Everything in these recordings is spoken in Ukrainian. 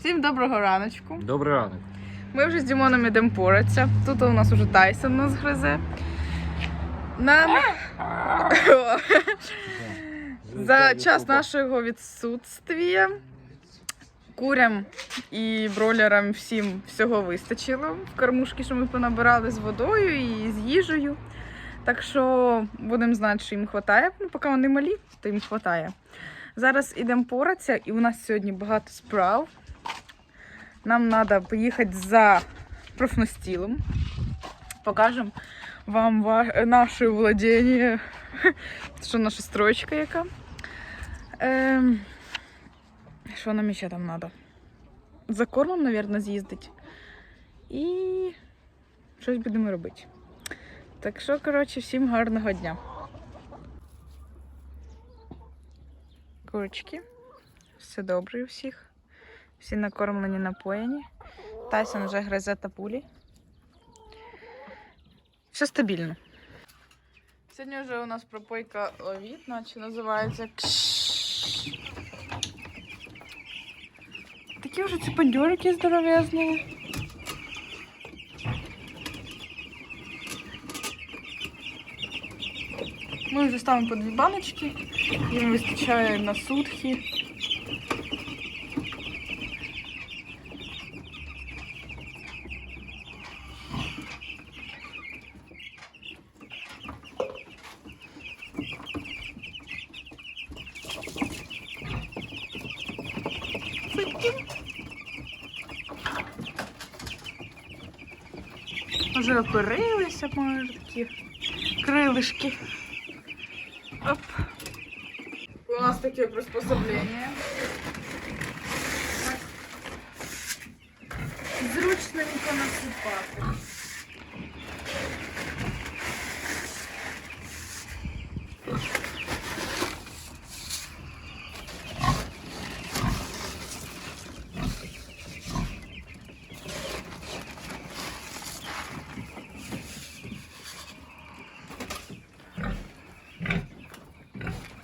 Всім доброго раночку. Добрий ранок. Ми вже з Дімоном ідемо поратися. Тут у нас уже Тайсон нас гризе. Нам за час нашого відсутствия курям і бролерам всім всього вистачило. В кормушки, що ми понабирали з водою і з їжею. Так що будемо знати, що їм вистачає. Ну, поки вони малі, то їм вистачає. Зараз ідемо поратися, і у нас сьогодні багато справ. Нам треба поїхати за профнастілом. Покажемо вам наше владіння, що наша стройка яка. Ем, що нам ще там треба? За кормом, мабуть, з'їздити. І щось будемо робити. Так що, коротше, всім гарного дня. Курочки. Все добре у всіх. Всі накормлені, напоєні. Тайсон вже гризе тапулі. Все стабільно. Сьогодні вже у нас пропойка ловіт, наче називається кш. Такі вже ці бандюрики здоровезні. Ми вже ставимо по дві баночки, їм вистачає на сутки. Вже окорилися, може, такі крилишки. Оп. У нас таке приспособлення. Так. Зручненько насипати.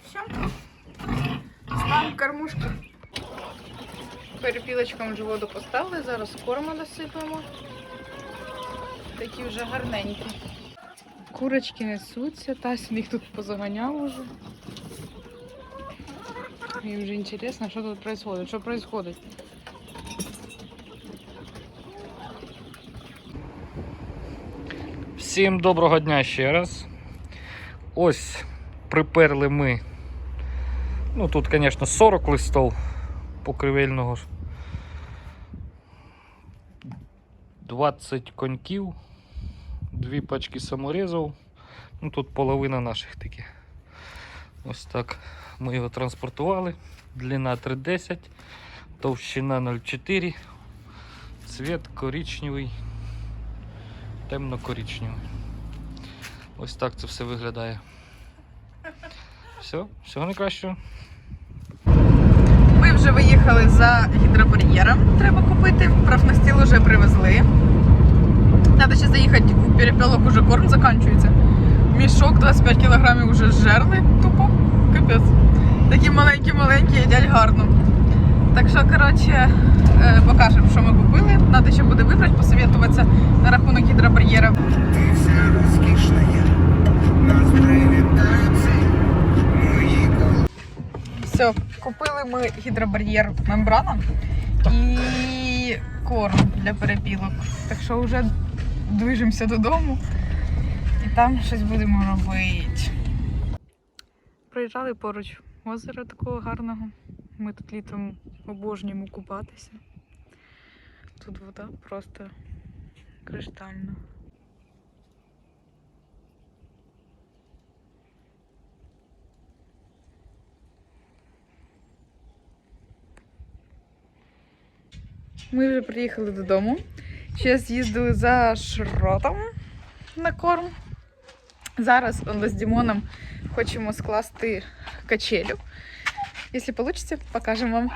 Все. Кормушки. Перепілочкам воду поставили, зараз корма насипаємо. Такі вже гарненькі. Курочки несуться, Тасін їх тут позаганяв уже. Їм вже інтересно, що тут відбувається. Що відбувається? Всім доброго дня ще раз. Ось приперли ми. Ну тут, звісно, 40 листов покривельного. 20 коньків, дві пачки саморізів. Ну тут половина наших таки. Ось так ми його транспортували. Длина 3,10, товщина 0,4, цвіт коричневий, темно-коричневий. Ось так це все виглядає. Все, всього найкращого. Ми вже виїхали за гідробар'єром. Треба купити. Профнастіл вже привезли. Треба ще заїхати у перепілок, уже корм закінчується. Мішок 25 кг вже зжерли тупо. Капець. Такі маленькі-маленькі, їдять гарно. Так що, коротше, е, покажемо, що ми купили. Треба ще буде вибрати, посовітуватися на рахунок гідробар'єра. Ти вся розкішна, нас привітаються. Все, купили ми гідробар'єр мембрана і корм для перепілок. Так що вже движемося додому і там щось будемо робити. Проїжджали поруч озера такого гарного. Ми тут літом обожнюємо купатися. Тут вода просто криштальна. Ми вже приїхали додому. Ще з'їздили за шротом на корм. Зараз он, з Дімоном хочемо скласти качелю. Якщо вийде, покажемо вам.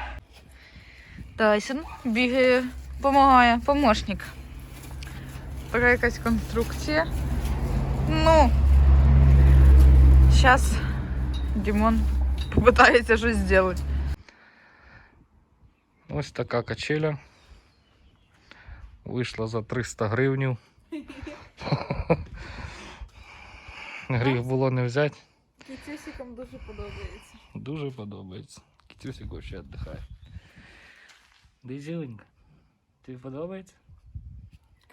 Тайсон бігає, допомагає, помощник. Така якась конструкція. Ну, зараз Дімон попитається щось зробити. Ось така качеля. Вийшла за 300 гривнів. Гріх було не взяти. Кітюсикам дуже подобається. Дуже подобається. Кітюсик взагалі віддихає. Дизіленька. Тобі подобається?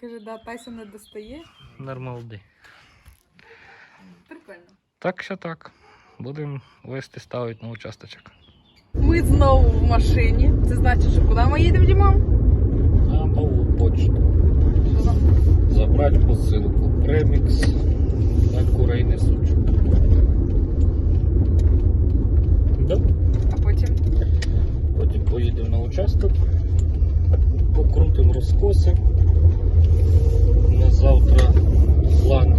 Каже, да, Тайсон не достає. Нормалди. Прикольно. Так що так. Будемо вести ставити на участочок. Ми знову в машині. Це значить, що куди ми їдемо, Дімон? На нову почту. Що там? Забрати посилку. Премікс на курейний сучок. Да. А потім. Потім поїдемо на участок, покрутимо розкоси. На завтра план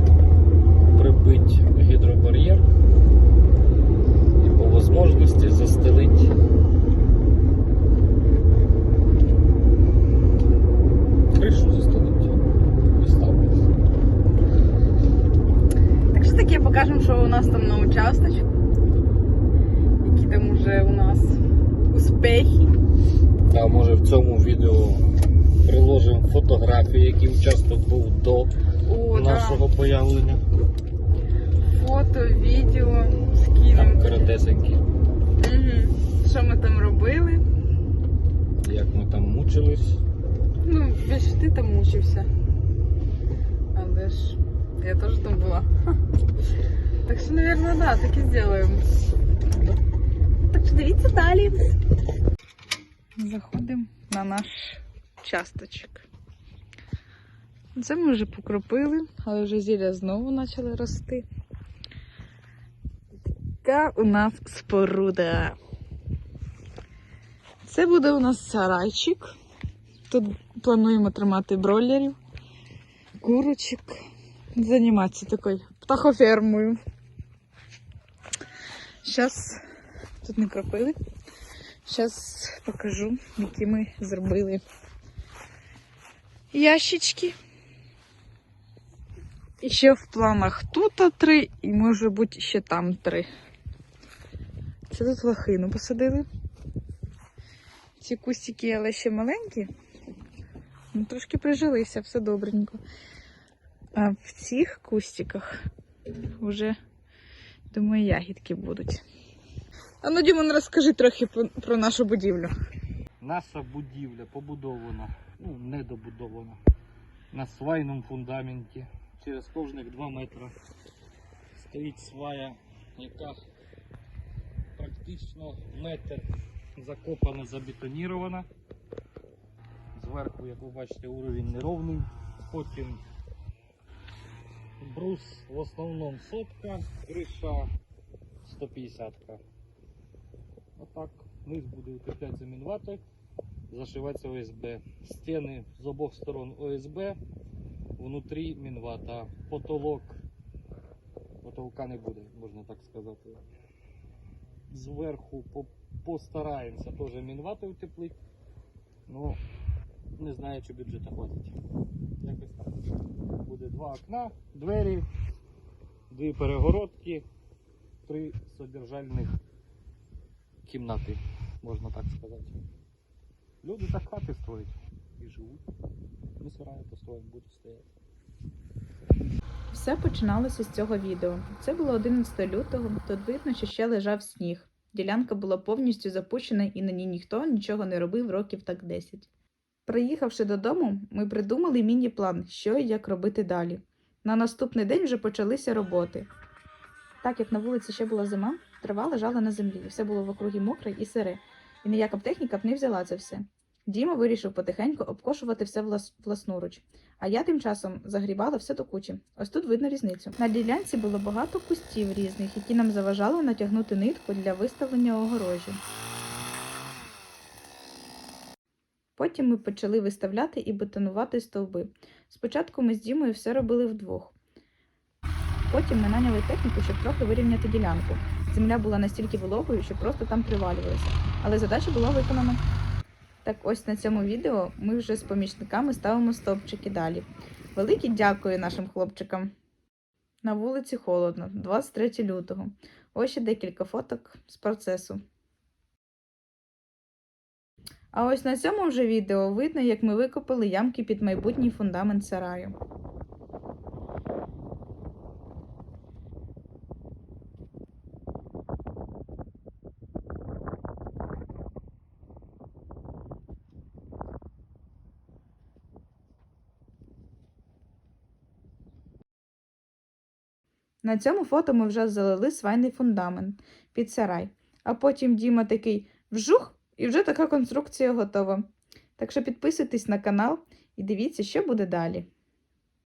прибити гідробар'єр і по можливості застелити кришу застелити. І ставити. Так що таке, покажемо, що у нас там на участочку. Які там уже у нас успехи. А може в цьому відео приложимо які участок був до О, нашого появлення. Фото, відео, Там скинемо. коротесенькі. Угу. Що ми там робили? Як ми там мучились. Ну, більш ти там мучився. Але ж я теж там була. Так що, мабуть, да, так і зробимо. Так що дивіться далі. Заходимо на наш часточок. Це ми вже покропили, але вже зілля знову почали рости. Така у нас споруда. Це буде у нас сарайчик. Тут плануємо тримати бройлерів, курочок, займатися такою птахофермою. Зараз тут не кропили. Зараз покажу, які ми зробили ящички. І ще в планах тут три, і може бути ще там три. Це тут лохину посадили. Ці кустики, але ще маленькі. Ну, трошки прижилися, все добренько. А в цих кустиках вже, думаю, ягідки будуть. А ну, Дімон, розкажи трохи про, про нашу будівлю. Наша будівля побудована, ну, недобудована на свайному фундаменті. Через кожних 2 метри стоїть свая, яка практично метр закопана, забетонірована. Зверху, як ви бачите, уровень неровний. Потім брус в основному сотка, криша 150. Отак. Низ буде укріплятися замінувати, зашиватися ОСБ. Стіни з обох сторон ОСБ, внутрі мінвата. Потолок. Потолка не буде, можна так сказати. Зверху по- постараємося теж мінвати утеплити. Ну, не знаю, чи бюджету хватить. Якось так. Буде два окна, двері, дві перегородки, три содержальних кімнати, можна так сказати. Люди так хати строять і живуть. Ми сараї построїмо, будуть стояти. Все починалося з цього відео. Це було 11 лютого, тут видно, що ще лежав сніг. Ділянка була повністю запущена і на ній ніхто нічого не робив років так 10. Приїхавши додому, ми придумали міні-план, що і як робити далі. На наступний день вже почалися роботи. Так як на вулиці ще була зима, трава лежала на землі, все було в округі мокре і сире, і ніяка б техніка б не взяла це все. Діма вирішив потихеньку обкошувати все влас... власноруч, а я тим часом загрібала все до кучі. Ось тут видно різницю. На ділянці було багато кустів різних, які нам заважали натягнути нитку для виставлення огорожі. Потім ми почали виставляти і бетонувати стовби. Спочатку ми з Дімою все робили вдвох. Потім ми наняли техніку, щоб трохи вирівняти ділянку. Земля була настільки вологою, що просто там привалювалася. Але задача була виконана. Так ось на цьому відео ми вже з помічниками ставимо стовпчики далі. Велике дякую нашим хлопчикам. На вулиці холодно, 23 лютого. Ось ще декілька фоток з процесу. А ось на цьому вже відео видно, як ми викопали ямки під майбутній фундамент сараю. На цьому фото ми вже залили свайний фундамент під сарай. А потім Діма такий вжух, і вже така конструкція готова. Так що підписуйтесь на канал і дивіться, що буде далі.